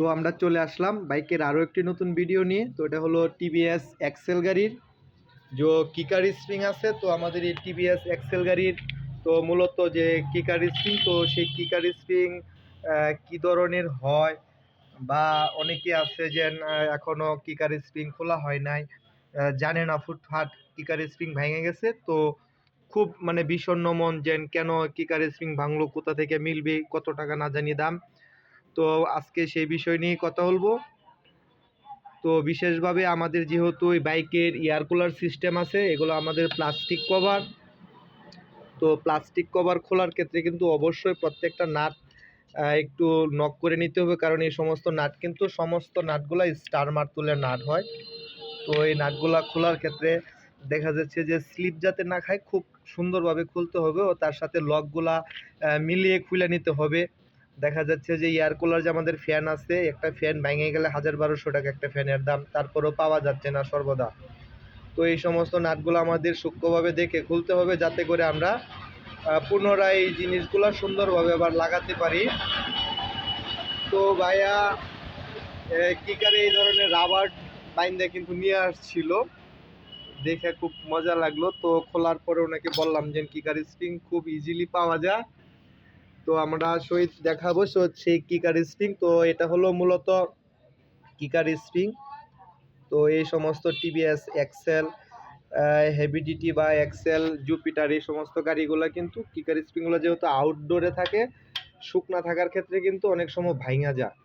তো আমরা চলে আসলাম বাইকের আরও একটি নতুন ভিডিও নিয়ে। তো এটা হলো টিভিএস এক্সেল গাড়ির। যে কিকার স্প্রিং আছে, তো আমাদের এই টিভিএস এক্সেল গাড়ির। তো মূলত যে কিকার স্প্রিং তো সেই কিকার স্প্রিং কী ধরনের হয়? বা অনেকে আছে যে এখনও কিকার স্প্রিং খোলা হয় নাই। জানে না, ফুটফাট কিকার স্প্রিং ভেঙে গেছে। তো খুব মানে বিষণ্ণ মন যেন কেন কিকার স্প্রিং ভাঙলো, কোথা থেকে মিলবে, কত টাকা না জানি দাম। তো আজকে সেই বিষয় নিয়ে কথা বলব। তো বিশেষভাবে আমাদের যেহেতু ওই বাইকের এয়ার কুলার সিস্টেম আছে, এগুলো আমাদের প্লাস্টিক কভার। তো প্লাস্টিক কভার খোলার ক্ষেত্রে কিন্তু অবশ্যই প্রত্যেকটা নাট একটু নক করে নিতে হবে, কারণ এই সমস্ত নাট কিন্তু সমস্ত নাটগুলা স্টার মার্তুলের নাট হয়। তো এই নাটগুলা খোলার ক্ষেত্রে দেখা যাচ্ছে যে স্লিপ যাতে না খায়, খুব সুন্দরভাবে খুলতে হবে ও তার সাথে লকগুলা মিলিয়ে খুলে নিতে হবে। দেখা যাচ্ছে যে এয়ার কুলার যে আমাদের ফ্যান আছে, একটা ফ্যান ভেঙে গেলে হাজার বারোশো টাকা একটা ফ্যানের দাম, তারপরেও পাওয়া যাচ্ছে না সর্বদা। তো এই সমস্ত নাটগুলো আমাদের সূক্ষ্মভাবে দেখে খুলতে হবে যাতে করে আমরা পুনরায় এই জিনিসগুলো সুন্দরভাবে আবার লাগাতে পারি। তো ভাইয়া কিকারে এই ধরনের রাবার বাইন্দা কিন্তু নিয়ে আসছিল, দেখে খুব মজা লাগল। তো খোলার পরে ওনাকে বললাম যে কিকার স্প্রিং খুব ইজিলি পাওয়া যায়? তো আমরা সহিত দেখাবো সেই কিকার স্প্রিং। তো এটা হলো মূলত কিকার স্প্রিং। তো এই সমস্ত টিভিএস, এক্সেল হেভিডিটি বা এক্সেল, জুপিটার এই সমস্ত গাড়িগুলো কিন্তু কিকার স্প্রিংগুলো যেহেতু আউটডোরে থাকে, শুকনা থাকার ক্ষেত্রে কিন্তু অনেক সময় ভাঙা যায়।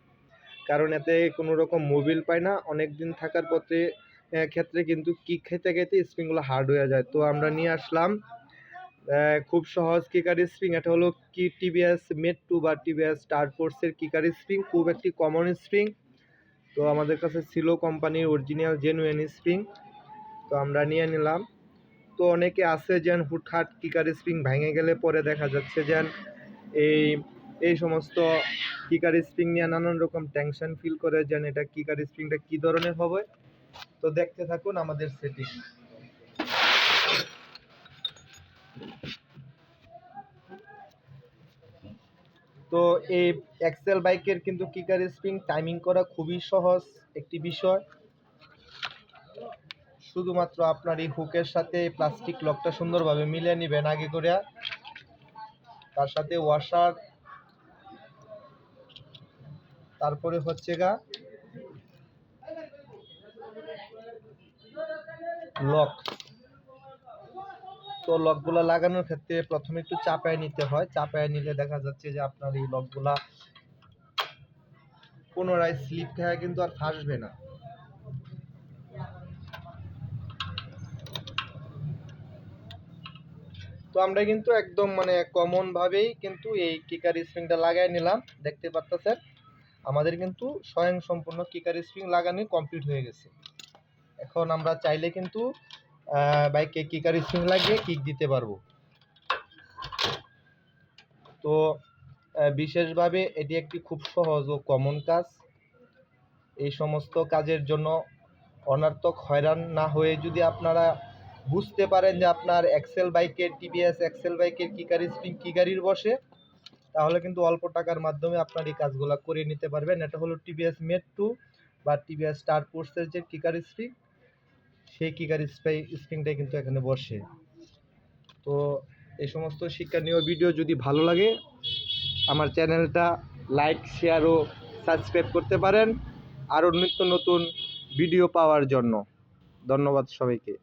কারণ এতে কোনো রকম মোবিল পায় না। অনেক দিন থাকার পথে ক্ষেত্রে কিন্তু কিক খেতে খেতে স্প্রিংগুলো হার্ড হয়ে যায়। তো আমরা নিয়ে আসলাম খুব সহজ কিকার স্প্রিং এটা হলো কি টিভিএস মেট টু বা টিভিএস স্টার ফোর্সের কিকার স্প্রিং খুব একটি কমন স্প্রিং তো আমাদের কাছে ছিল কোম্পানির অরিজিনাল জেনুইন স্প্রিং তো আমরা নিয়ে নিলাম। তো অনেকে আছে যেন হুটহাট কিকার স্প্রিং ভেঙে গেলে পরে দেখা যাচ্ছে যেন এই এই সমস্ত কিকার স্প্রিং নিয়ে নানান রকম টেনশন ফিল করে যেন এটা কিকার স্প্রিংটা কী ধরনের হবে। তো দেখতে থাকুন আমাদের সেটিং তো এই এক্সেল বাইকের কিন্তু কিকার স্প্রিং টাইমিং করা খুবই সহজ একটি বিষয়। শুধুমাত্র আপনার এই হুকের সাথে প্লাস্টিক লকটা সুন্দরভাবে মিলিয়ে নেবেন আগে করে। তার সাথে ওয়াশার তারপরে হচ্ছে গা লক তো লকগুলা লাগানোর ক্ষেত্রে প্রথমে একটু চাপায় নিতে হয়। চাপায় নিলে দেখা যাচ্ছে যে আপনার এই লকগুলা পুনরায় স্লিপ খেয়ে কিন্তু আর ফাঁসবে না। তো আমরা কিন্তু একদম মানে কমন ভাবেই কিন্তু এই কিকার স্প্রিংটা লাগাই নিলাম। দেখতে পারতেছেন? আমাদের কিন্তু স্বয়ং সম্পূর্ণ কিকার স্প্রিং লাগানো কমপ্লিট হয়ে গেছে। এখন আমরা চাইলে কিন্তু বাইকে কিকার স্প্রিং লাগিয়ে কিক দিতে পারব? তো বিশেষভাবে এটি একটি খুব সহজ ও কমন কাজ। এই সমস্ত কাজের জন্য অনার্থক হয়রান না হয়ে যদি আপনারা বুঝতে পারেন যে আপনার এক্সেল বাইকের টিভিএস এক্সেল বাইকের কি গাড়ি স্প্রিং কি গাড়ির বসে, তাহলে কিন্তু অল্প টাকার মাধ্যমে আপনার এই কাজগুলো করে নিতে পারবেন। এটা হলো টিভিএস মেট টু বা টিভিএস স্টার ফোর্সের যে কিকার স্প্রিং সেই কিকার স্প্রিংটাই কিন্তু এখানে বসে। তো এই সমস্ত শিক্ষণীয় ভিডিও যদি ভালো লাগে, আমার চ্যানেলটা লাইক শেয়ার ও সাবস্ক্রাইব করতে পারেন। আরও নিত্য নতুন ভিডিও পাওয়ার জন্য। ধন্যবাদ সবাইকে।